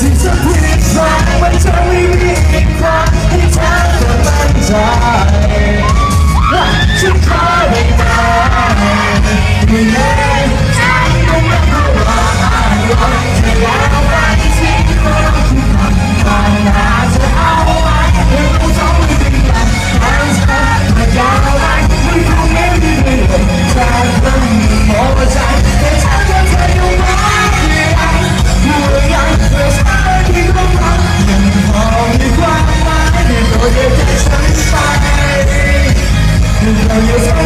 ที่ฉันผิดหวัมันจะไม่มีอีกครั้งให้เธอกลับมั่นใฉันขอได้ไหม Porque te não me faz Então eu sou